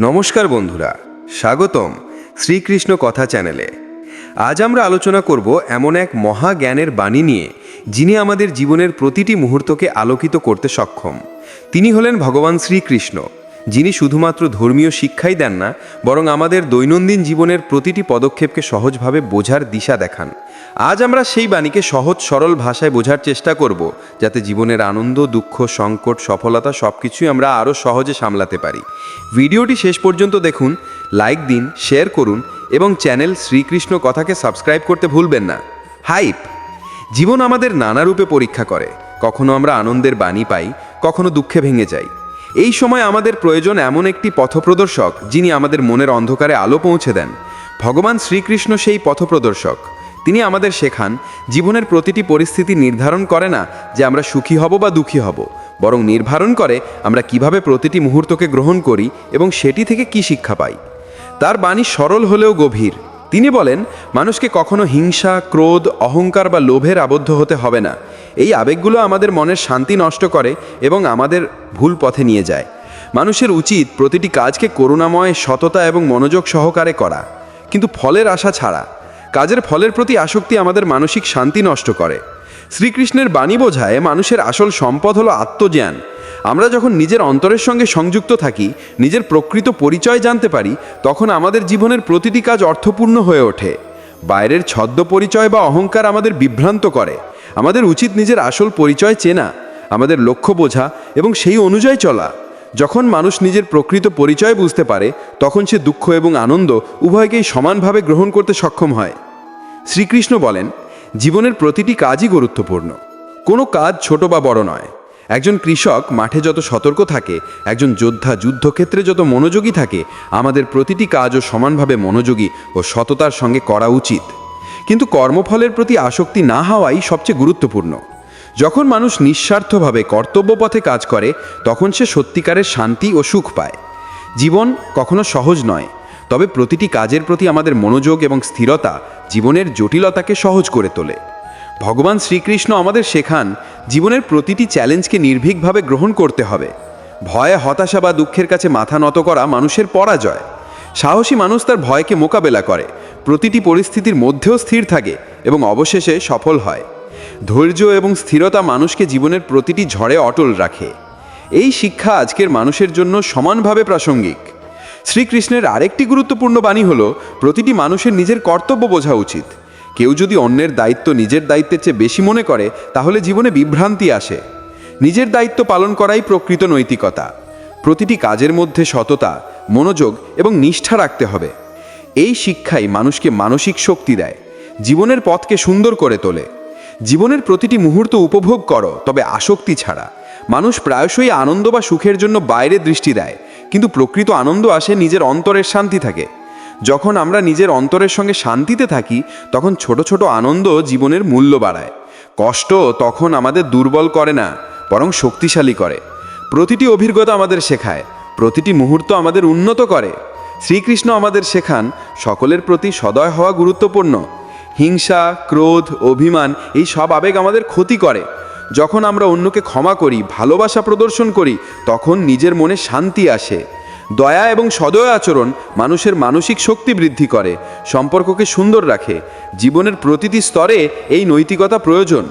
নমস্কার বন্ধুরা, স্বাগতম শ্রীকৃষ্ণ কথা চ্যানেলে। আজ আমরা আলোচনা করব এমন এক মহা জ্ঞানের বাণী নিয়ে, যিনি আমাদের জীবনের প্রতিটি মুহূর্তকে আলোকিত করতে সক্ষম। তিনি হলেন ভগবান শ্রীকৃষ্ণ, যিনি শুধুমাত্র ধর্মীয় শিক্ষাই দেন না, বরং আমাদের দৈনন্দিন জীবনের প্রতিটি পদক্ষেপকে সহজভাবে বোঝার দিশা দেখান। আজ আমরা সেই বাণীকে সহজ সরল ভাষায় বোঝার চেষ্টা করব, যাতে জীবনের আনন্দ, দুঃখ, সংকট, সফলতা সব কিছুই আমরা আরও সহজে সামলাতে পারি। ভিডিওটি শেষ পর্যন্ত দেখুন, লাইক দিন, শেয়ার করুন এবং চ্যানেল শ্রীকৃষ্ণ কথাকে সাবস্ক্রাইব করতে ভুলবেন না। হাইপ! জীবন আমাদের নানা রূপে পরীক্ষা করে। কখনো আমরা আনন্দের বাণী পাই, কখনো দুঃখে ভেঙে যাই। এই সময় আমাদের প্রয়োজন এমন একটি পথপ্রদর্শক, যিনি আমাদের মনের অন্ধকারে আলো পৌঁছে দেন। ভগবান শ্রীকৃষ্ণ সেই পথপ্রদর্শক। তিনি আমাদের শেখান, জীবনের প্রতিটি পরিস্থিতি নির্ধারণ করে না যে আমরা সুখী হব বা দুঃখী হব, বরং নির্ধারণ করে আমরা কীভাবে প্রতিটি মুহূর্তকে গ্রহণ করি এবং সেটি থেকে কি শিক্ষা পাই। তার বাণী সরল হলেও গভীর। তিনি বলেন, মানুষকে কখনো হিংসা, ক্রোধ, অহংকার বা লোভের আবদ্ধ হতে হবে না। এই আবেগগুলো আমাদের মনের শান্তি নষ্ট করে এবং আমাদের ভুল পথে নিয়ে যায়। মানুষের উচিত প্রতিটি কাজকে করুণাময়, সততা এবং মনোযোগ সহকারে করা। কিন্তু ফলের আশা ছাড়া কাজের ফলের প্রতি আসক্তি আমাদের মানসিক শান্তি নষ্ট করে। শ্রীকৃষ্ণের বাণী বোঝায় মানুষের আসল সম্পদ হলো আত্মজ্ঞান। আমরা যখন নিজের অন্তরের সঙ্গে সংযুক্ত থাকি, নিজের প্রকৃত পরিচয় জানতে পারি, তখন আমাদের জীবনের প্রতিটি কাজ অর্থপূর্ণ হয়ে ওঠে। বাইরের ছদ্ম পরিচয় বা অহংকার আমাদের বিভ্রান্ত করে। আমাদের উচিত নিজের আসল পরিচয় চেনা, আমাদের লক্ষ্য বোঝা এবং সেই অনুযায়ী চলা। যখন মানুষ নিজের প্রকৃত পরিচয় বুঝতে পারে, তখন সে দুঃখ এবং আনন্দ উভয়কেই সমানভাবে গ্রহণ করতে সক্ষম হয়। শ্রীকৃষ্ণ বলেন, জীবনের প্রতিটি কাজই গুরুত্বপূর্ণ। কোনো কাজ ছোট বা বড় নয়। একজন কৃষক মাঠে যত সতর্ক থাকে, একজন যোদ্ধা যুদ্ধক্ষেত্রে যত মনোযোগী থাকে, আমাদের প্রতিটি কাজও সমানভাবে মনোযোগী ও সততার সঙ্গে করা উচিত। কিন্তু কর্মফলের প্রতি আসক্তি না হওয়াই সবচেয়ে গুরুত্বপূর্ণ। যখন মানুষ নিঃস্বার্থভাবে কর্তব্য পথে কাজ করে, তখন সে সত্যিকারের শান্তি ও সুখ পায়। জীবন কখনো সহজ নয়, তবে প্রতিটি কাজের প্রতি আমাদের মনোযোগ এবং স্থিরতা জীবনের জটিলতাকে সহজ করে তোলে। ভগবান শ্রীকৃষ্ণ আমাদের শেখান, জীবনের প্রতিটি চ্যালেঞ্জকে নির্ভীকভাবে গ্রহণ করতে হবে। ভয়ে, হতাশা বা দুঃখের কাছে মাথা নত করা মানুষের পরাজয়। সাহসী মানুষ তার ভয়কে মোকাবেলা করে, প্রতিটি পরিস্থিতির মধ্যেও স্থির থাকে এবং অবশেষে সফল হয়। ধৈর্য এবং স্থিরতা মানুষকে জীবনের প্রতিটি ঝড়ে অটল রাখে। এই শিক্ষা আজকের মানুষের জন্য সমানভাবে প্রাসঙ্গিক। শ্রীকৃষ্ণের আরেকটি গুরুত্বপূর্ণ বাণী হল, প্রতিটি মানুষের নিজের কর্তব্য বোঝা উচিত। কেউ যদি অন্যের দায়িত্ব নিজের দায়িত্বের চেয়ে বেশি মনে করে, তাহলে জীবনে বিভ্রান্তি আসে। নিজের দায়িত্ব পালন করাই প্রকৃত নৈতিকতা। প্রতিটি কাজের মধ্যে সততা, মনোযোগ এবং নিষ্ঠা রাখতে হবে। এই শিক্ষাই মানুষকে মানসিক শক্তি দেয়। জীবনের পথকে সুন্দর করে তোলে। জীবনের প্রতিটি মুহূর্ত উপভোগ করো, তবে আসক্তি ছাড়া। মানুষ প্রায়শই আনন্দ বা সুখের জন্য বাইরে দৃষ্টি দেয়, কিন্তু প্রকৃত আনন্দ আসে নিজের অন্তরের শান্তি থাকে। যখন আমরা নিজের অন্তরের সঙ্গে শান্তিতে থাকি, তখন ছোট ছোট আনন্দ জীবনের মূল্য বাড়ায়। কষ্ট তখন আমাদের দুর্বল করে না, বরং শক্তিশালী করে। প্রতিটি অভিজ্ঞতা আমাদের শেখায়, প্রতিটি মুহূর্ত আমাদের উন্নত করে। শ্রীকৃষ্ণ আমাদের শেখান, সকলের প্রতি সদয় হওয়া গুরুত্বপূর্ণ। হিংসা, ক্রোধ, অভিমান, এই সব আবেগ আমাদের ক্ষতি করে। যখন আমরা অন্যকে ক্ষমা করি, ভালোবাসা প্রদর্শন করি, তখন নিজের মনে শান্তি আসে। দয়া এবং সদয় আচরণ মানুষের মানসিক শক্তি বৃদ্ধি করে, সম্পর্ককে সুন্দর রাখে, জীবনের প্রতিটি স্তরে এই নৈতিকতা প্রয়োজন।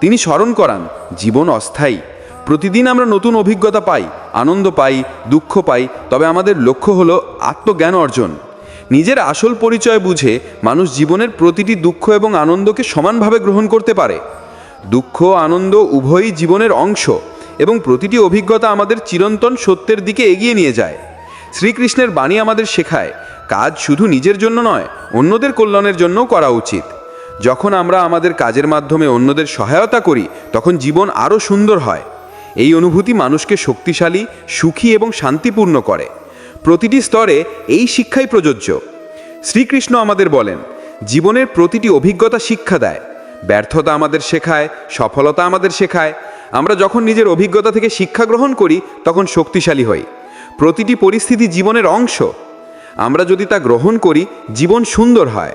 তিনি স্মরণ করান, জীবন অস্থায়ী। প্রতিদিন আমরা নতুন অভিজ্ঞতা পাই, আনন্দ পাই, দুঃখ পাই, তবে আমাদের লক্ষ্য হলো আত্মজ্ঞান অর্জন। নিজের আসল পরিচয় বুঝে মানুষ জীবনের প্রতিটি দুঃখ এবং আনন্দকে সমানভাবে গ্রহণ করতে পারে। দুঃখ, আনন্দ উভয়ই জীবনের অংশ এবং প্রতিটি অভিজ্ঞতা আমাদের চিরন্তন সত্যের দিকে এগিয়ে নিয়ে যায়। শ্রীকৃষ্ণের বাণী আমাদের শেখায়, কাজ শুধু নিজের জন্য নয়, অন্যদের কল্যাণের জন্যও করা উচিত। যখন আমরা আমাদের কাজের মাধ্যমে অন্যদের সহায়তা করি, তখন জীবন আরও সুন্দর হয়। এই অনুভূতি মানুষকে শক্তিশালী, সুখী এবং শান্তিপূর্ণ করে। প্রতিটি স্তরে এই শিক্ষাই প্রযোজ্য। শ্রীকৃষ্ণ আমাদের বলেন, জীবনের প্রতিটি অভিজ্ঞতা শিক্ষা দেয়, ব্যর্থতা আমাদের শেখায়, সফলতা আমাদের শেখায়। আমরা যখন নিজের অভিজ্ঞতা থেকে শিক্ষা গ্রহণ করি, তখন শক্তিশালী হই। প্রতিটি পরিস্থিতি জীবনের অংশ। আমরা যদি তা গ্রহণ করি, জীবন সুন্দর হয়।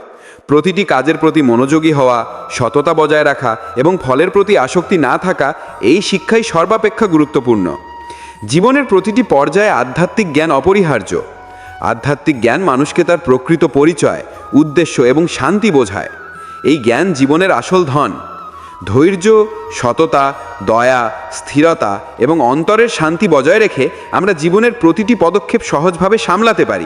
প্রতিটি কাজের প্রতি মনোযোগী হওয়া, সততা বজায় রাখা এবং ফলের প্রতি আসক্তি না থাকা, এই শিক্ষাই সর্বাপেক্ষা গুরুত্বপূর্ণ। জীবনের প্রতিটি পর্যায়ে আধ্যাত্মিক জ্ঞান অপরিহার্য। আধ্যাত্মিক জ্ঞান মানুষকে তার প্রকৃত পরিচয়, উদ্দেশ্য এবং শান্তি বোঝায়। এই জ্ঞান জীবনের আসল ধন। ধৈর্য, সততা, দয়া, স্থিরতা এবং অন্তরের শান্তি বজায় রেখে আমরা জীবনের প্রতিটি পদক্ষেপ সহজভাবে সামলাতে পারি।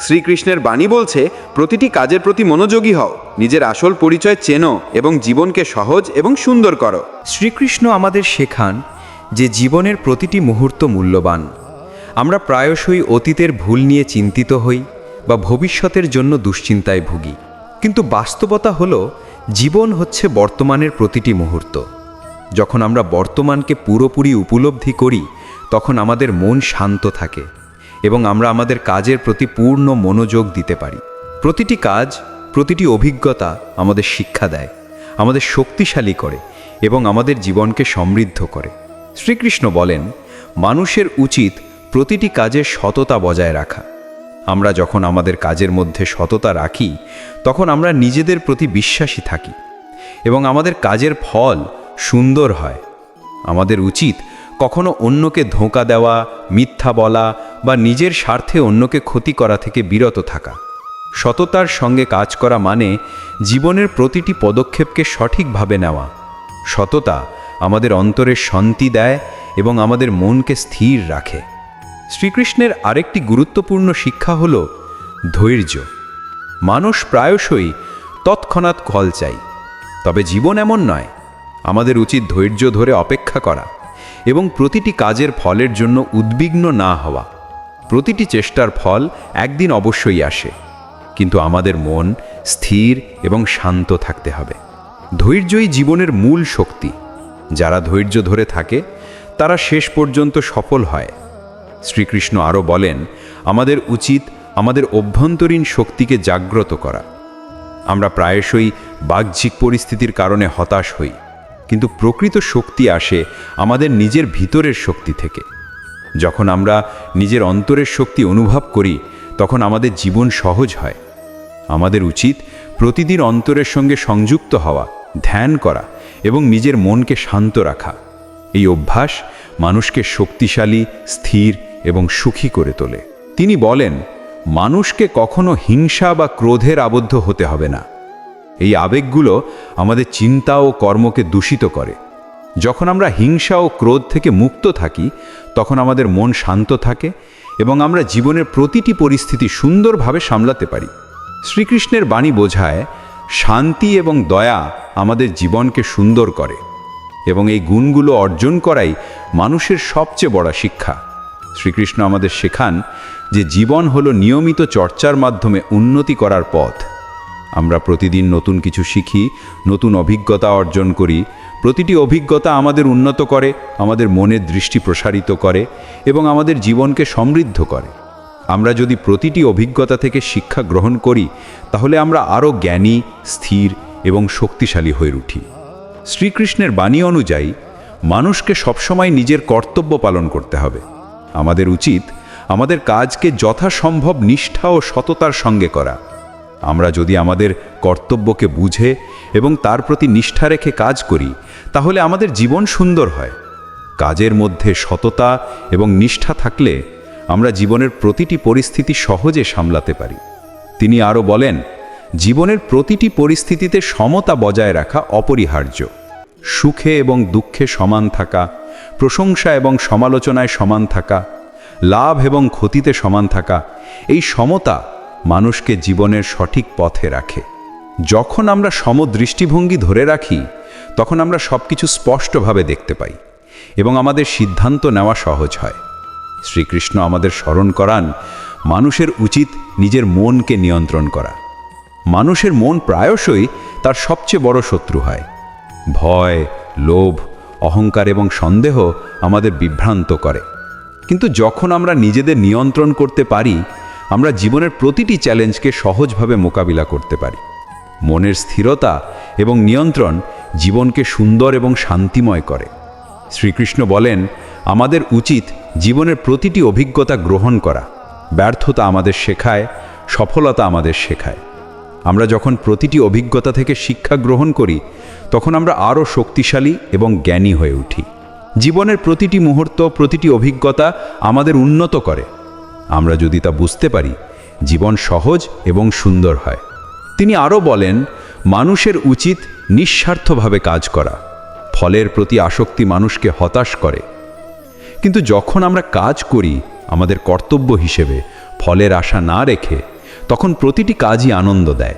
শ্রীকৃষ্ণের বাণী বলছে, প্রতিটি কাজের প্রতি মনোযোগী হও, নিজের আসল পরিচয় চেনো এবং জীবনকে সহজ এবং সুন্দর করো। শ্রীকৃষ্ণ আমাদের শেখান যে জীবনের প্রতিটি মুহূর্ত মূল্যবান। আমরা প্রায়শই অতীতের ভুল নিয়ে চিন্তিত হই বা ভবিষ্যতের জন্য দুশ্চিন্তায় ভুগি। কিন্তু বাস্তবতা হলো, জীবন হচ্ছে বর্তমানের প্রতিটি মুহূর্ত। যখন আমরা বর্তমানকে পুরোপুরি উপলব্ধি করি, তখন আমাদের মন শান্ত থাকে এবং আমরা আমাদের কাজের প্রতি পূর্ণ মনোযোগ দিতে পারি। প্রতিটি কাজ, প্রতিটি অভিজ্ঞতা আমাদের শিক্ষা দেয়, আমাদের শক্তিশালী করে এবং আমাদের জীবনকে সমৃদ্ধ করে। শ্রীকৃষ্ণ বলেন, মানুষের উচিত প্রতিটি কাজে সততা বজায় রাখা। আমরা যখন আমাদের কাজের মধ্যে সততা রাখি, তখন আমরা নিজেদের প্রতি বিশ্বাসী থাকি এবং আমাদের কাজের ফল সুন্দর হয়। আমাদের উচিত কখনো অন্যকে ধোঁকা দেওয়া, মিথ্যা বলা বা নিজের স্বার্থে অন্যকে ক্ষতি করা থেকে বিরত থাকা। সততার সঙ্গে কাজ করা মানে জীবনের প্রতিটি পদক্ষেপকে সঠিকভাবে নেওয়া। সততা আমাদের অন্তরের শান্তি দেয় এবং আমাদের মনকে স্থির রাখে। শ্রীকৃষ্ণের আরেকটি গুরুত্বপূর্ণ শিক্ষা হল ধৈর্য। মানুষ প্রায়শই তৎক্ষণাৎ কল চাই তবে জীবন এমন নয়, আমাদের উচিত ধৈর্য ধরে অপেক্ষা করা এবং প্রতিটি কাজের ফলের জন্য উদ্বিগ্ন না হওয়া। প্রতিটি চেষ্টার ফল একদিন অবশ্যই আসে, কিন্তু আমাদের মন স্থির এবং শান্ত থাকতে হবে। ধৈর্যই জীবনের মূল শক্তি। যারা ধৈর্য ধরে থাকে, তারা শেষ পর্যন্ত সফল হয়। শ্রীকৃষ্ণ আরও বলেন, আমাদের উচিত আমাদের অভ্যন্তরীণ শক্তিকে জাগ্রত করা। আমরা প্রায়শই বাহ্যিক পরিস্থিতির কারণে হতাশ হই, কিন্তু প্রকৃত শক্তি আসে আমাদের নিজের ভিতরের শক্তি থেকে। যখন আমরা নিজের অন্তরের শক্তি অনুভব করি, তখন আমাদের জীবন সহজ হয়। আমাদের উচিত প্রতিদিন অন্তরের সঙ্গে সংযুক্ত হওয়া, ধ্যান করা এবং নিজের মনকে শান্ত রাখা। এই অভ্যাস মানুষকে শক্তিশালী, স্থির এবং সুখী করে তোলে। তিনি বলেন, মানুষকে কখনো হিংসা বা ক্রোধের আবদ্ধ হতে হবে না। এই আবেগগুলো আমাদের চিন্তা ও কর্মকে দূষিত করে। যখন আমরা হিংসা ও ক্রোধ থেকে মুক্ত থাকি, তখন আমাদের মন শান্ত থাকে এবং আমরা জীবনের প্রতিটি পরিস্থিতি সুন্দরভাবে সামলাতে পারি। শ্রীকৃষ্ণের বাণী বোঝায়, শান্তি এবং দয়া আমাদের জীবনকে সুন্দর করে এবং এই গুণগুলো অর্জন করাই মানুষের সবচেয়ে বড় শিক্ষা। শ্রীকৃষ্ণ আমাদের শেখান যে জীবন হলো নিয়মিত চর্চার মাধ্যমে উন্নতি করার পথ। আমরা প্রতিদিন নতুন কিছু শিখি, নতুন অভিজ্ঞতা অর্জন করি, প্রতিটি অভিজ্ঞতা আমাদের উন্নত করে, আমাদের মনের দৃষ্টি প্রসারিত করে এবং আমাদের জীবনকে সমৃদ্ধ করে। আমরা যদি প্রতিটি অভিজ্ঞতা থেকে শিক্ষা গ্রহণ করি, তাহলে আমরা আরও জ্ঞানী, স্থির এবং শক্তিশালী হয়ে উঠি। শ্রীকৃষ্ণের বাণী অনুযায়ী, মানুষকে সবসময় নিজের কর্তব্য পালন করতে হবে। আমাদের উচিত আমাদের কাজকে যথাসম্ভব নিষ্ঠা ও সততার সঙ্গে করা। আমরা যদি আমাদের কর্তব্যকে বুঝে এবং তার প্রতি নিষ্ঠা রেখে কাজ করি, তাহলে আমাদের জীবন সুন্দর হয়। কাজের মধ্যে সততা এবং নিষ্ঠা থাকলে আমরা জীবনের প্রতিটি পরিস্থিতি সহজে সামলাতে পারি। তিনি আরও বলেন, জীবনের প্রতিটি পরিস্থিতিতে সমতা বজায় রাখা অপরিহার্য। সুখে এবং দুঃখে সমান থাকা, প্রশংসা এবং সমালোচনায় সমান থাকা, লাভ এবং ক্ষতিতে সমান থাকা, এই সমতা মানুষকে জীবনের সঠিক পথে রাখে। যখন আমরা সমদৃষ্টিভঙ্গি ধরে রাখি, তখন আমরা সব কিছু স্পষ্টভাবে দেখতে পাই এবং আমাদের সিদ্ধান্ত নেওয়া সহজ হয়। শ্রীকৃষ্ণ আমাদের স্মরণ করান, মানুষের উচিত নিজের মনকে নিয়ন্ত্রণ করা। মানুষের মন প্রায়শই তার সবচেয়ে বড় শত্রু হয়। ভয়, লোভ, অহংকার এবং সন্দেহ আমাদের বিভ্রান্ত করে। কিন্তু যখন আমরা নিজেদের নিয়ন্ত্রণ করতে পারি, আমরা জীবনের প্রতিটি চ্যালেঞ্জকে সহজভাবে মোকাবিলা করতে পারি। মনের স্থিরতা এবং নিয়ন্ত্রণ জীবনকে সুন্দর এবং শান্তিময় করে। শ্রীকৃষ্ণ বলেন, আমাদের উচিত জীবনের প্রতিটি অভিজ্ঞতা গ্রহণ করা। ব্যর্থতা আমাদের শেখায়, সফলতা আমাদের শেখায়। আমরা যখন প্রতিটি অভিজ্ঞতা থেকে শিক্ষা গ্রহণ করি, তখন আমরা আরও শক্তিশালী এবং জ্ঞানী হয়ে উঠি। জীবনের প্রতিটি মুহূর্ত, প্রতিটি অভিজ্ঞতা আমাদের উন্নত করে। আমরা যদি তা বুঝতে পারি, জীবন সহজ এবং সুন্দর হয়। তিনি আরও বলেন, মানুষের উচিত নিঃস্বার্থভাবে কাজ করা। ফলের প্রতি আসক্তি মানুষকে হতাশ করে। কিন্তু যখন আমরা কাজ করি, আমাদের কর্তব্য হিসেবে ফলের আশা না রেখে তখন প্রতিটি কাজই আনন্দ দেয়।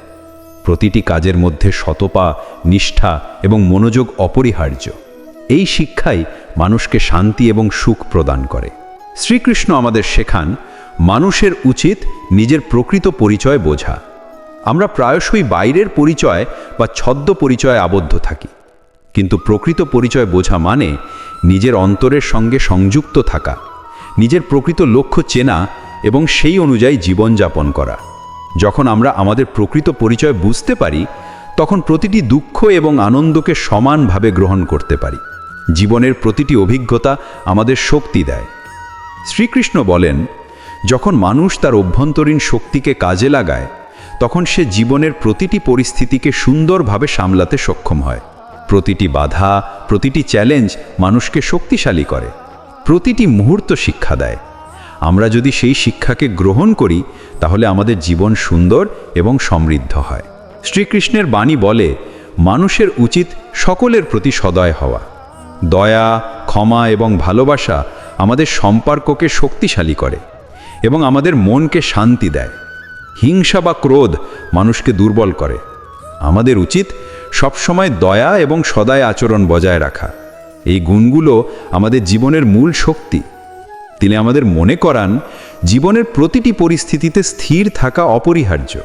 প্রতিটি কাজের মধ্যে শতপা নিষ্ঠা এবং মনোযোগ অপরিহার্য। এই শিক্ষাই মানুষকে শান্তি এবং সুখ প্রদান করে। শ্রীকৃষ্ণ আমাদের শেখান, মানুষের উচিত নিজের প্রকৃত পরিচয় বোঝা। আমরা প্রায়শই বাইরের পরিচয় বা ছদ্ম পরিচয়ে আবদ্ধ থাকি। কিন্তু প্রকৃত পরিচয় বোঝা মানে নিজের অন্তরের সঙ্গে সংযুক্ত থাকা, নিজের প্রকৃত লক্ষ্য চেনা এবং সেই অনুযায়ী জীবনযাপন করা। যখন আমরা আমাদের প্রকৃত পরিচয় বুঝতে পারি, তখন প্রতিটি দুঃখ এবং আনন্দকে সমানভাবে গ্রহণ করতে পারি। জীবনের প্রতিটি অভিজ্ঞতা আমাদের শক্তি দেয়। শ্রীকৃষ্ণ বলেন, যখন মানুষ তার অভ্যন্তরীণ শক্তিকে কাজে লাগায়, তখন সে জীবনের প্রতিটি পরিস্থিতিকে সুন্দরভাবে সামলাতে সক্ষম হয়। প্রতিটি বাধা, প্রতিটি চ্যালেঞ্জ মানুষকে শক্তিশালী করে। প্রতিটি মুহূর্ত শিক্ষা দেয়। আমরা যদি সেই শিক্ষাকে গ্রহণ করি, তাহলে আমাদের জীবন সুন্দর এবং সমৃদ্ধ হয়। শ্রীকৃষ্ণের বাণী বলে, মানুষের উচিত সকলের প্রতি সদয় হওয়া। দয়া, ক্ষমা এবং ভালোবাসা আমাদের সম্পর্ককে শক্তিশালী করে এবং আমাদের মনকে শান্তি দেয়। হিংসা বা ক্রোধ মানুষকে দুর্বল করে। আমাদের উচিত সবসময় দয়া এবং সদায় আচরণ বজায় রাখা। এই গুণগুলো আমাদের জীবনের মূল শক্তি। তিনি আমাদের মনে করান, জীবনের প্রতিটি পরিস্থিতিতে স্থির থাকা অপরিহার্য।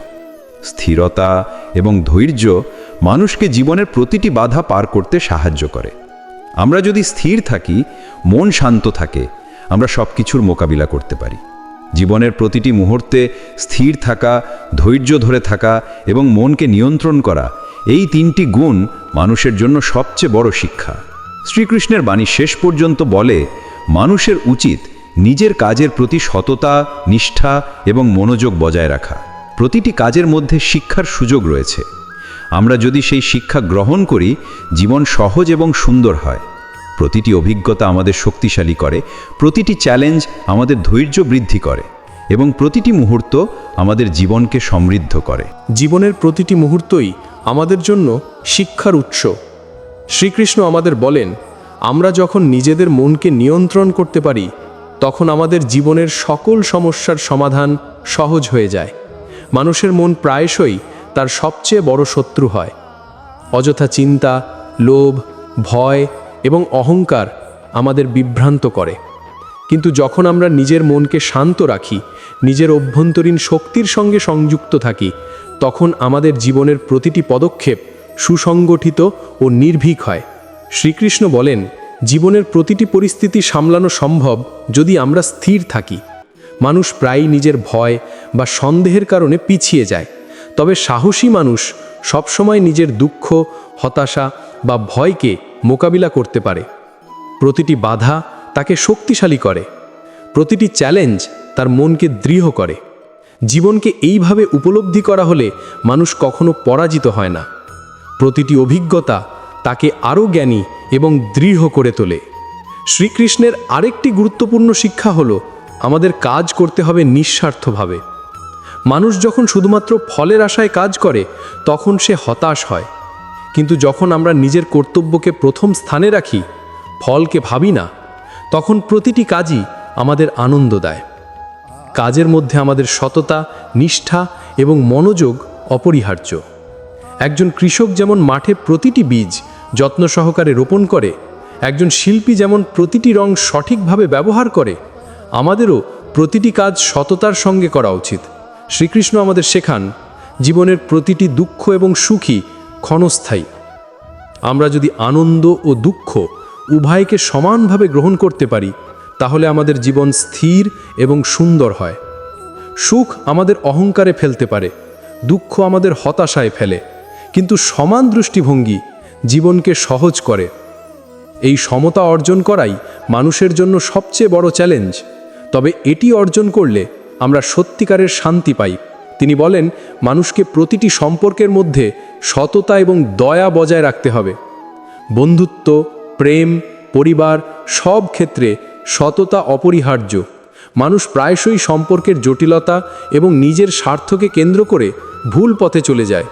স্থিরতা এবং ধৈর্য মানুষকে জীবনের প্রতিটি বাধা পার করতে সাহায্য করে। আমরা যদি স্থির থাকি, মন শান্ত থাকে, আমরা সব কিছুর মোকাবিলা করতে পারি। জীবনের প্রতিটি মুহূর্তে স্থির থাকা, ধৈর্য ধরে থাকা এবং মনকে নিয়ন্ত্রণ করা, এই তিনটি গুণ মানুষের জন্য সবচেয়ে বড় শিক্ষা। শ্রীকৃষ্ণের বাণী শেষ পর্যন্ত বলে, মানুষের উচিত নিজের কাজের প্রতি সততা, নিষ্ঠা এবং মনোযোগ বজায় রাখা। প্রতিটি কাজের মধ্যে শিক্ষার সুযোগ রয়েছে। আমরা যদি সেই শিক্ষা গ্রহণ করি, জীবন সহজ এবং সুন্দর হয়। প্রতিটি অভিজ্ঞতা আমাদের শক্তিশালী করে, প্রতিটি চ্যালেঞ্জ আমাদের ধৈর্য বৃদ্ধি করে এবং প্রতিটি মুহূর্ত আমাদের জীবনকে সমৃদ্ধ করে। জীবনের প্রতিটি মুহূর্তই আমাদের জন্য শিক্ষার উৎস। শ্রীকৃষ্ণ আমাদের বলেন, আমরা যখন নিজেদের মনকে নিয়ন্ত্রণ করতে পারি তখন আমাদের জীবনের সকল সমস্যার সমাধান সহজ হয়ে যায়। মানুষের মন প্রায়শই তার সবচেয়ে বড় শত্রু হয়। অযথা চিন্তা, লোভ, ভয় এবং অহংকার আমাদের বিভ্রান্ত করে। কিন্তু যখন আমরা নিজের মনকে শান্ত রাখি, নিজের অভ্যন্তরীণ শক্তির সঙ্গে সংযুক্ত থাকি, তখন আমাদের জীবনের প্রতিটি পদক্ষেপ সুসংগঠিত ও নির্ভীক হয়। শ্রীকৃষ্ণ বলেন জীবনের প্রতিটি পরিস্থিতি সামলানো সম্ভব যদি আমরা স্থির থাকি। মানুষ প্রায়ই নিজের ভয় বা সন্দেহের কারণে পিছিয়ে যায়। তবে সাহসী মানুষ সবসময় নিজের দুঃখ, হতাশা বা ভয়কে মোকাবিলা করতে পারে। প্রতিটি বাধা তাকে শক্তিশালী করে। প্রতিটি চ্যালেঞ্জ তার মনকে দৃঢ় করে। জীবনকে এইভাবে উপলব্ধি করা হলে মানুষ কখনো পরাজিত হয় না। প্রতিটি অভিজ্ঞতা তাকে আরও জ্ঞানী এবং দৃঢ় করে তোলে। শ্রীকৃষ্ণের আরেকটি গুরুত্বপূর্ণ শিক্ষা হলো, আমাদের কাজ করতে হবে নিঃস্বার্থভাবে। মানুষ যখন শুধুমাত্র ফলের আশায় কাজ করে, তখন সে হতাশ হয়। কিন্তু যখন আমরা নিজের কর্তব্যকে প্রথম স্থানে রাখি, ফলকে ভাবি না, তখন প্রতিটি কাজই আমাদের আনন্দ দেয়। কাজের মধ্যে আমাদের সততা, নিষ্ঠা এবং মনোযোগ অপরিহার্য। একজন কৃষক যেমন মাঠে প্রতিটি বীজ যত্ন সহকারে রোপণ করে, একজন শিল্পী যেমন প্রতিটি রং সঠিকভাবে ব্যবহার করে, আমাদেরও প্রতিটি কাজ সততার সঙ্গে করা উচিত। শ্রীকৃষ্ণ আমাদের শেখান, জীবনের প্রতিটি দুঃখ এবং সুখী ক্ষণস্থায়ী। আমরা যদি আনন্দ ও দুঃখ উভয়কে সমানভাবে গ্রহণ করতে পারি, তাহলে আমাদের জীবন স্থির এবং সুন্দর হয়। সুখ আমাদের অহংকারে ফেলতে পারে, দুঃখ আমাদের হতাশায় ফেলে, কিন্তু সমান দৃষ্টিভঙ্গি জীবনকে সহজ করে। এই সমতা অর্জন করাই মানুষের জন্য সবচেয়ে বড় চ্যালেঞ্জ তবে এটি অর্জন করলে আমরা সত্যিকারের শান্তি পাই। তিনি বলেন, মানুষকে প্রতিটি সম্পর্কের মধ্যে সততা এবং দয়া বজায় রাখতে হবে। বন্ধুত্ব, প্রেম, পরিবার সব ক্ষেত্রে সততা অপরিহার্য। মানুষ প্রায়শই সম্পর্কের জটিলতা এবং নিজের স্বার্থকে কেন্দ্র করে ভুল পথে চলে যায়।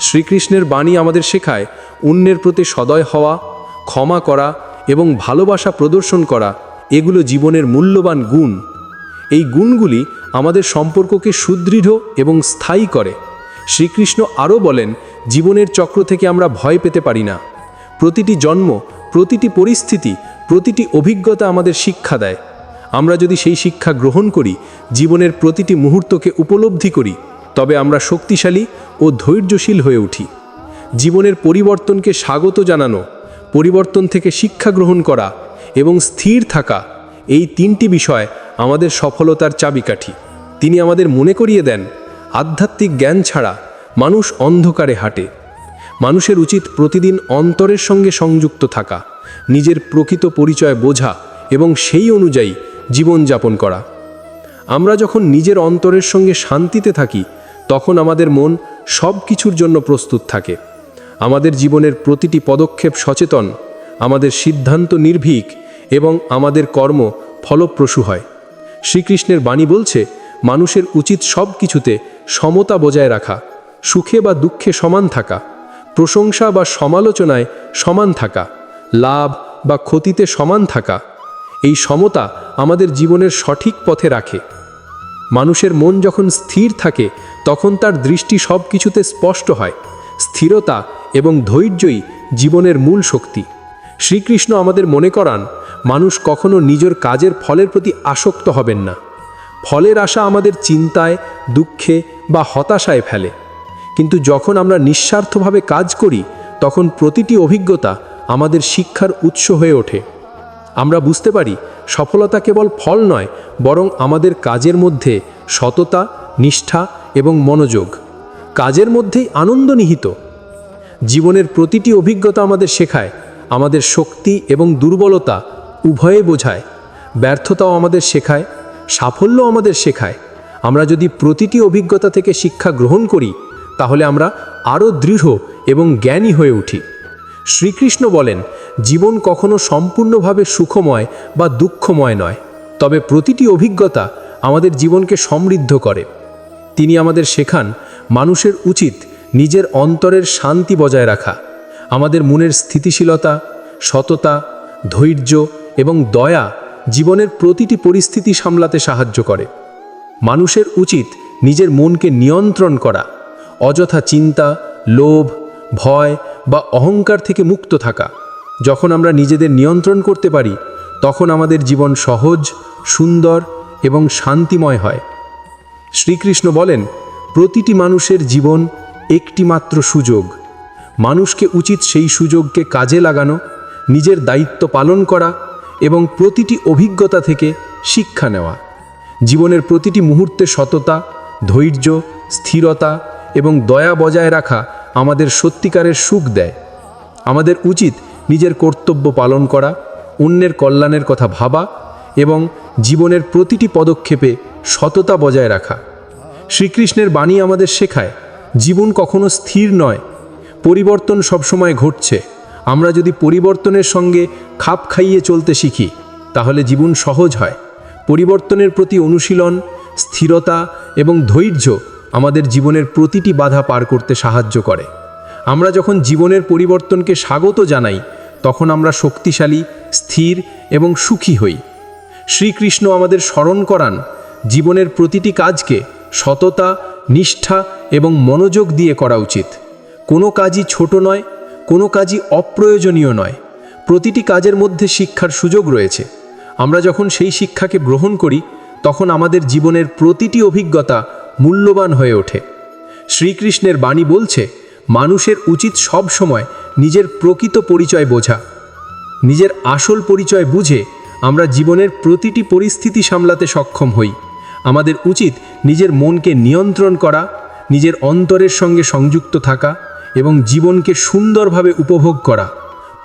শ্রীকৃষ্ণের বাণী আমাদের শেখায়, অন্যের প্রতি সদয় হওয়া, ক্ষমা করা এবং ভালোবাসা প্রদর্শন করা, এগুলো জীবনের মূল্যবান গুণ। এই গুণগুলি আমাদের সম্পর্ককে সুদৃঢ় এবং স্থায়ী করে। শ্রীকৃষ্ণ আরও বলেন, জীবনের চক্র থেকে আমরা ভয় পেতে পারি না। প্রতিটি জন্ম, প্রতিটি পরিস্থিতি, প্রতিটি অভিজ্ঞতা আমাদের শিক্ষা দেয়। আমরা যদি সেই শিক্ষা গ্রহণ করি, জীবনের প্রতিটি মুহূর্তকে উপলব্ধি করি তবে আমরা শক্তিশালী ও ধৈর্যশীল হয়ে উঠি। জীবনের পরিবর্তনকে স্বাগত জানানো, পরিবর্তন থেকে শিক্ষা গ্রহণ করা এবং স্থির থাকা এই তিনটি বিষয় আমাদের সফলতার চাবিকাঠি। তিনি আমাদের মনে করিয়ে দেন, আধ্যাত্মিক জ্ঞান ছাড়া মানুষ অন্ধকারে হাঁটে। মানুষের উচিত প্রতিদিন অন্তরের সঙ্গে সংযুক্ত থাকা, নিজের প্রকৃত পরিচয় বোঝা এবং সেই অনুযায়ী জীবনযাপন করা। আমরা যখন নিজের অন্তরের সঙ্গে শান্তিতে থাকি তখন আমাদের মন সব কিছুর জন্য প্রস্তুত থাকে। আমাদের জীবনের প্রতিটি পদক্ষেপ সচেতন, আমাদের সিদ্ধান্ত নির্ভীক এবং আমাদের কর্ম ফলপ্রসূ হয়। শ্রীকৃষ্ণের বাণী বলছে, মানুষের উচিত সব কিছুতে সমতা বজায় রাখা, সুখে বা দুঃখে সমান থাকা, প্রশংসা বা সমালোচনায় সমান থাকা, লাভ বা ক্ষতিতে সমান থাকা। এই সমতা আমাদের জীবনের সঠিক পথে রাখে। মানুষের মন যখন স্থির থাকে তখন তার দৃষ্টি সব কিছুতে স্পষ্ট হয়, স্থিরতা এবং ধৈর্যই জীবনের মূল শক্তি। শ্রীকৃষ্ণ আমাদের মনে করান, মানুষ কখনো নিজের কাজের ফলের প্রতি আসক্ত হবেন না। ফলের আশা আমাদের চিন্তায়, দুঃখে বা হতাশায় ফেলে। কিন্তু যখন আমরা নিঃস্বার্থভাবে কাজ করি, তখন প্রতিটি অভিজ্ঞতা আমাদের শিক্ষার উৎস হয়ে ওঠে। আমরা বুঝতে পারি, সফলতা কেবল ফল নয়, বরং আমাদের কাজের মধ্যে সততা, নিষ্ঠা এবং মনোযোগ। কাজের মধ্যেই আনন্দ নিহিত। জীবনের প্রতিটি অভিজ্ঞতা আমাদের শেখায়, আমাদের শক্তি এবং দুর্বলতা উভয়ে বোঝায়, ব্যর্থতাও আমাদের শেখায় সাফল্য আমাদের শেখায়। আমরা যদি প্রতিটি অভিজ্ঞতা থেকে শিক্ষা গ্রহণ করি, তাহলে আমরা আরও দৃঢ় এবং জ্ঞানী হয়ে উঠি। শ্রীকৃষ্ণ বলেন, জীবন কখনো সম্পূর্ণভাবে সুখময় বা দুঃখময় নয়, তবে প্রতিটি অভিজ্ঞতা আমাদের জীবনকে সমৃদ্ধ করে। তিনি আমাদের শেখান মানুষের উচিত নিজের অন্তরের শান্তি বজায় রাখা, আমাদের মনের স্থিতিশীলতা, সততা, ধৈর্য এবং দয়া জীবনের প্রতিটি পরিস্থিতি সামলাতে সাহায্য করে। মানুষের উচিত নিজের মনকে নিয়ন্ত্রণ করা, অযথা চিন্তা, লোভ, ভয় বা অহংকার থেকে মুক্ত থাকা। যখন আমরা নিজেদের নিয়ন্ত্রণ করতে পারি, তখন আমাদের জীবন সহজ, সুন্দর এবং শান্তিময় হয়। শ্রীকৃষ্ণ বলেন, প্রতিটি মানুষের জীবন একটি মাত্র সুযোগ। মানুষকে উচিত সেই সুযোগকে কাজে লাগানো, নিজের দায়িত্ব পালন করা এবং প্রতিটি অভিজ্ঞতা থেকে শিক্ষা নেওয়া। জীবনের প্রতিটি মুহূর্তে সততা, ধৈর্য, স্থিরতা এবং দয়া বজায় রাখা আমাদের সত্যিকারের সুখ দেয়। আমাদের উচিত নিজের কর্তব্য পালন করা, অন্যের কল্যাণের কথা ভাবা এবং জীবনের প্রতিটি পদক্ষেপে সততা বজায় রাখা। শ্রীকৃষ্ণের বাণী আমাদের শেখায়, জীবন কখনো স্থির নয়, পরিবর্তন সবসময় ঘটছে। আমরা যদি পরিবর্তনের সঙ্গে খাপ খাইয়ে চলতে শিখি, তাহলে জীবন সহজ হয়। পরিবর্তনের প্রতি অনুশীলন, স্থিরতা এবং ধৈর্য আমাদের জীবনের প্রতিটি বাধা পার করতে সাহায্য করে। আমরা যখন জীবনের পরিবর্তনকে স্বাগত জানাই, তখন আমরা শক্তিশালী, স্থির এবং সুখী হই। শ্রীকৃষ্ণ আমাদের স্মরণ করান জীবনের প্রতিটি কাজকে সততা, নিষ্ঠা এবং মনোযোগ দিয়ে করা উচিত। কোনো কাজই ছোট নয়, কোনো কাজই অপ্রয়োজনীয় নয়। প্রতিটি কাজের মধ্যে শিক্ষার সুযোগ রয়েছে। আমরা যখন সেই শিক্ষাকে গ্রহণ করি, তখন আমাদের জীবনের প্রতিটি অভিজ্ঞতা মূল্যবান হয়ে ওঠে। শ্রীকৃষ্ণের বাণী বলছে, মানুষের উচিত সব সময় নিজের প্রকৃত পরিচয় বোঝা। নিজের আসল পরিচয় বুঝে আমরা জীবনের প্রতিটি পরিস্থিতি সামলাতে সক্ষম হই। আমাদের উচিত নিজের মনকে নিয়ন্ত্রণ করা, নিজের অন্তরের সঙ্গে সংযুক্ত থাকা এবং জীবনকে সুন্দরভাবে উপভোগ করা।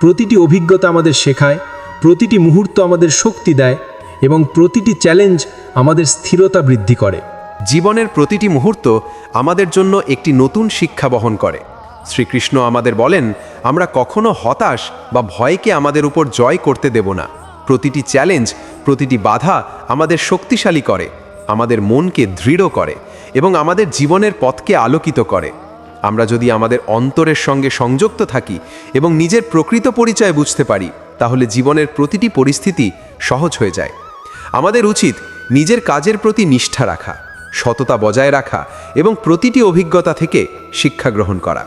প্রতিটি অভিজ্ঞতা আমাদের শেখায়, প্রতিটি মুহূর্ত আমাদের শক্তি দেয় এবং প্রতিটি চ্যালেঞ্জ আমাদের স্থিরতা বৃদ্ধি করে। জীবনের প্রতিটি মুহূর্ত আমাদের জন্য একটি নতুন শিক্ষা বহন করে। শ্রীকৃষ্ণ আমাদের বলেন, আমরা কখনো হতাশ বা ভয়কে আমাদের উপর জয় করতে দেব না। প্রতিটি চ্যালেঞ্জ, প্রতিটি বাধা আমাদের শক্তিশালী করে। আমাদের মনকে দৃঢ় করে এবং আমাদের জীবনের পথকে আলোকিত করে। আমরা যদি আমাদের অন্তরের সঙ্গে সংযুক্ত থাকি এবং নিজের প্রকৃত পরিচয় বুঝতে পারি, তাহলে জীবনের প্রতিটি পরিস্থিতি সহজ হয়ে যায়। আমাদের উচিত নিজের কাজের প্রতি নিষ্ঠা রাখা, সততা বজায় রাখা এবং প্রতিটি অভিজ্ঞতা থেকে শিক্ষা গ্রহণ করা।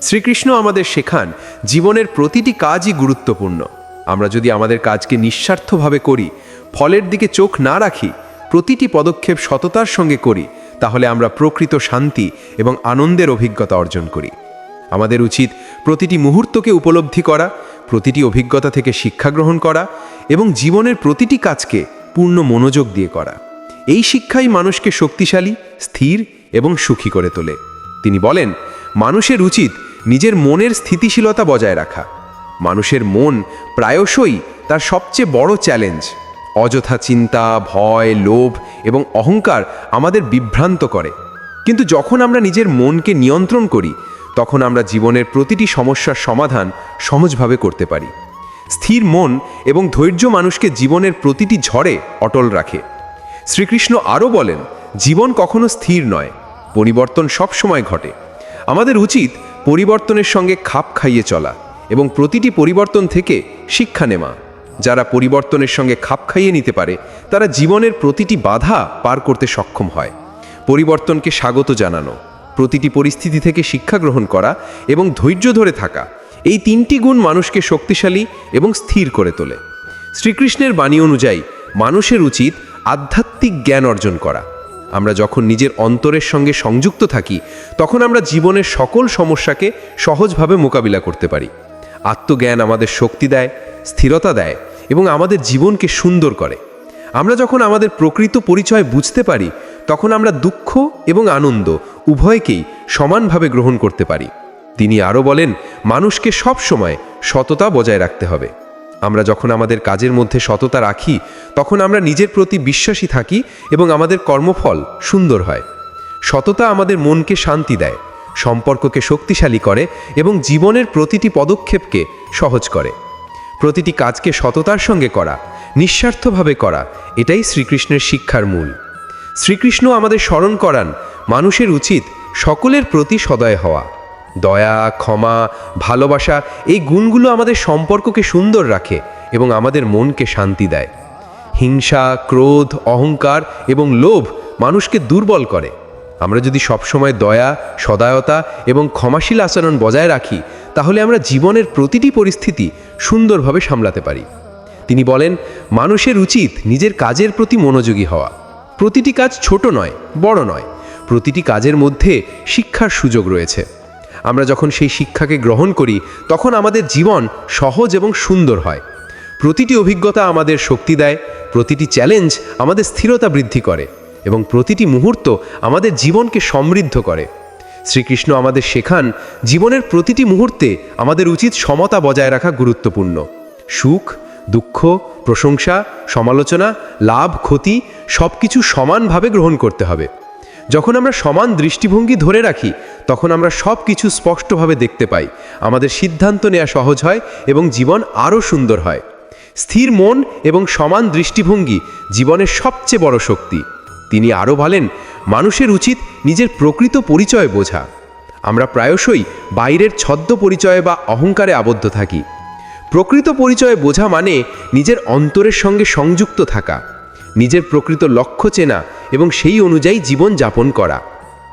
শ্রীকৃষ্ণ আমাদের শেখান, জীবনের প্রতিটি কাজই গুরুত্বপূর্ণ। আমরা যদি আমাদের কাজকে নিঃস্বার্থভাবে করি, ফলের দিকে চোখ না রাখি প্রতিটি পদক্ষেপ সততার সঙ্গে করি, তাহলে আমরা প্রকৃত শান্তি এবং আনন্দের অভিজ্ঞতা অর্জন করি। আমাদের উচিত প্রতিটি মুহূর্তকে উপলব্ধি করা, প্রতিটি অভিজ্ঞতা থেকে শিক্ষা গ্রহণ করা এবং জীবনের প্রতিটি কাজকে পূর্ণ মনোযোগ দিয়ে করা। এই শিক্ষাই মানুষকে শক্তিশালী, স্থির এবং সুখী করে তোলে। তিনি বলেন, মানুষের উচিত নিজের মনের স্থিতিশীলতা বজায় রাখা। মানুষের মন প্রায়শই তার সবচেয়ে বড় চ্যালেঞ্জ। অযথা চিন্তা, ভয়, লোভ এবং অহংকার আমাদের বিভ্রান্ত করে। কিন্তু যখন আমরা নিজের মনকে নিয়ন্ত্রণ করি, তখন আমরা জীবনের প্রতিটি সমস্যার সমাধান সহজভাবে করতে পারি। স্থির মন এবং ধৈর্য মানুষকে জীবনের প্রতিটি ঝড়ে অটল রাখে। শ্রীকৃষ্ণ আরও বলেন, জীবন কখনো স্থির নয়, পরিবর্তন সব সময় ঘটে। আমাদের উচিত পরিবর্তনের সঙ্গে খাপ খাইয়ে চলা এবং প্রতিটি পরিবর্তন থেকে শিক্ষা নেওয়া। যারা পরিবর্তনের সঙ্গে খাপ খাইয়ে নিতে পারে, তারা জীবনের প্রতিটি বাধা পার করতে সক্ষম হয়। পরিবর্তনকে স্বাগত জানানো, প্রতিটি পরিস্থিতি থেকে শিক্ষা গ্রহণ করা এবং ধৈর্য ধরে থাকা, এই তিনটি গুণ মানুষকে শক্তিশালী এবং স্থির করে তোলে। শ্রীকৃষ্ণের বাণী অনুযায়ী, মানুষের উচিত আধ্যাত্মিক জ্ঞান অর্জন করা। আমরা যখন নিজের অন্তরের সঙ্গে সংযুক্ত থাকি, তখন আমরা জীবনের সকল সমস্যাকে সহজভাবে মোকাবিলা করতে পারি। আত্মজ্ঞান আমাদের শক্তি দেয় স্থিরতা দেয় এবং আমাদের জীবনকে সুন্দর করে। আমরা যখন আমাদের প্রকৃত পরিচয় বুঝতে পারি, তখন আমরা দুঃখ এবং আনন্দ উভয়কেই সমানভাবে গ্রহণ করতে পারি। তিনি আরও বলেন, মানুষকে সব সময় সততা বজায় রাখতে হবে। আমরা যখন আমাদের কাজের মধ্যে সততা রাখি, তখন আমরা নিজের প্রতি বিশ্বাসী থাকি এবং আমাদের কর্মফল সুন্দর হয়। সততা আমাদের মনকে শান্তি দেয়, সম্পর্ককে শক্তিশালী করে এবং জীবনের প্রতিটি পদক্ষেপকে সহজ করে। প্রতিটি কাজকে সততার সঙ্গে করা, নিঃস্বার্থভাবে করা, এটাই শ্রীকৃষ্ণের শিক্ষার মূল। শ্রীকৃষ্ণ আমাদের স্মরণ করান, মানুষের উচিত সকলের প্রতি সদয় হওয়া। দয়া, ক্ষমা, ভালোবাসা, এই গুণগুলো আমাদের সম্পর্ককে সুন্দর রাখে এবং আমাদের মনকে শান্তি দেয়। হিংসা, ক্রোধ, অহংকার এবং লোভ মানুষকে দুর্বল করে। আমরা যদি সবসময় দয়া, সদায়তা এবং ক্ষমাশীল আচরণ বজায় রাখি তাহলে আমরা জীবনের প্রতিটি পরিস্থিতি সুন্দরভাবে সামলাতে পারি। তিনি বলেন, মানুষের উচিত নিজের কাজের প্রতি মনোযোগী হওয়া। প্রতিটি কাজ ছোট নয়, বড় নয়, প্রতিটি কাজের মধ্যে শিক্ষার সুযোগ রয়েছে। আমরা যখন সেই শিক্ষাকে গ্রহণ করি, তখন আমাদের জীবন সহজ এবং সুন্দর হয়। প্রতিটি অভিজ্ঞতা আমাদের শক্তি দেয়, প্রতিটি চ্যালেঞ্জ আমাদের স্থিরতা বৃদ্ধি করে এবং প্রতিটি মুহূর্ত আমাদের জীবনকে সমৃদ্ধ করে। শ্রীকৃষ্ণ আমাদের শেখান, জীবনের প্রতিটি মুহূর্তে আমাদের উচিত সমতা বজায় রাখা গুরুত্বপূর্ণ। সুখ, দুঃখ, প্রশংসা, সমালোচনা, লাভ, ক্ষতি সব কিছু সমানভাবে গ্রহণ করতে হবে। যখন আমরা সমান দৃষ্টিভঙ্গি ধরে রাখি, তখন আমরা সব কিছু স্পষ্টভাবে দেখতে পাই। আমাদের সিদ্ধান্ত নেওয়া সহজ হয় এবং জীবন আরও সুন্দর হয়। স্থির মন এবং সমান দৃষ্টিভঙ্গি জীবনের সবচেয়ে বড় শক্তি। তিনি আরও বলেন মানুষের উচিত নিজের প্রকৃত পরিচয় বোঝা। আমরা প্রায়শই বাইরের ছদ্ম পরিচয়ে বা অহংকারে আবদ্ধ থাকি। প্রকৃত পরিচয় বোঝা মানে নিজের অন্তরের সঙ্গে সংযুক্ত থাকা, নিজের প্রকৃত লক্ষ্য চেনা এবং সেই অনুযায়ী জীবন যাপন করা।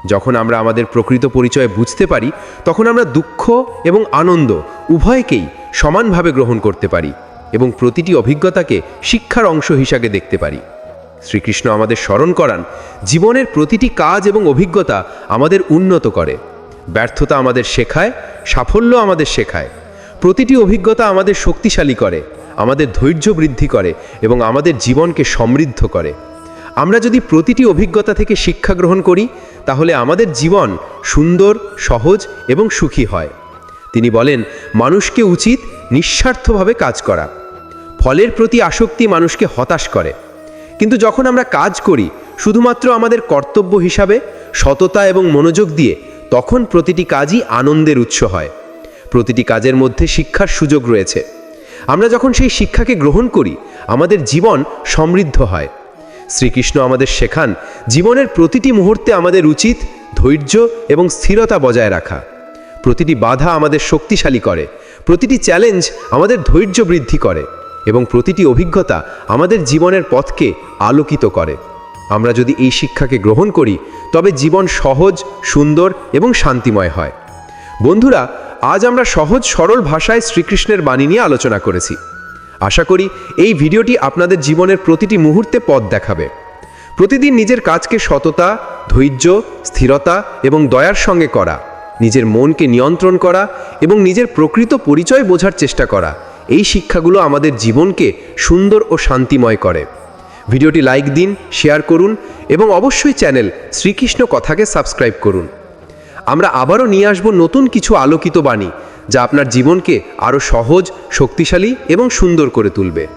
যখন আমরা আমাদের প্রকৃত পরিচয় বুঝতে পারি, তখন আমরা দুঃখ এবং আনন্দ উভয়কেই সমানভাবে গ্রহণ করতে পারি এবং প্রতিটি অভিজ্ঞতাকে শিক্ষার অংশ হিসাবে দেখতে পারি। শ্রীকৃষ্ণ আমাদের স্মরণ করান, জীবনের প্রতিটি কাজ এবং অভিজ্ঞতা আমাদের উন্নত করে। ব্যর্থতা আমাদের শেখায়, সাফল্য আমাদের শেখায়। প্রতিটি অভিজ্ঞতা আমাদের শক্তিশালী করে, আমাদের ধৈর্য বৃদ্ধি করে এবং আমাদের জীবনকে সমৃদ্ধ করে। আমরা যদি প্রতিটি অভিজ্ঞতা থেকে শিক্ষা গ্রহণ করি, তাহলে আমাদের জীবন সুন্দর, সহজ এবং সুখী হয়। তিনি বলেন, মানুষকে উচিত নিঃস্বার্থভাবে কাজ করা। ফলের প্রতি আসক্তি মানুষকে হতাশ করে। কিন্তু যখন আমরা কাজ করি, শুধুমাত্র আমাদের কর্তব্য হিসাবে, সততা এবং মনোযোগ দিয়ে, তখন প্রতিটি কাজই আনন্দের উৎস হয়। প্রতিটি কাজের মধ্যে শিক্ষার সুযোগ রয়েছে। আমরা যখন সেই শিক্ষাকে গ্রহণ করি, আমাদের জীবন সমৃদ্ধ হয়। শ্রীকৃষ্ণ আমাদের শেখান, জীবনের প্রতিটি মুহূর্তে আমাদের উচিত ধৈর্য এবং স্থিরতা বজায় রাখা। প্রতিটি বাধা আমাদের শক্তিশালী করে। প্রতিটি চ্যালেঞ্জ আমাদের ধৈর্য বৃদ্ধি করে। এবং প্রতিটি অভিজ্ঞতা আমাদের জীবনের পথকে আলোকিত করে। আমরা যদি এই শিক্ষাকে গ্রহণ করি, তবে জীবন সহজ, সুন্দর এবং শান্তিময় হয়। বন্ধুরা, আজ আমরা সহজ, সরল ভাষায় শ্রীকৃষ্ণের বাণী নিয়ে আলোচনা করেছি। আশা করি এই ভিডিওটি আপনাদের জীবনের প্রতিটি মুহূর্তে পথ দেখাবে। প্রতিদিন নিজের কাজকে সততা, ধৈর্য, স্থিরতা এবং দয়ার সঙ্গে করা, নিজের মনকে নিয়ন্ত্রণ করা এবং নিজের প্রকৃত পরিচয় বোঝার চেষ্টা করা। এই শিক্ষাগুলো আমাদের জীবনকে সুন্দর ও শান্তিময় করে। ভিডিওটি লাইক দিন, শেয়ার করুন এবং অবশ্যই চ্যানেল শ্রীকৃষ্ণ কথাকে সাবস্ক্রাইব করুন। আমরা আবারও নিয়ে আসব নতুন কিছু আলোকিত বাণী যা আপনার জীবনকে আরও সহজ, শক্তিশালী এবং সুন্দর করে তুলবে।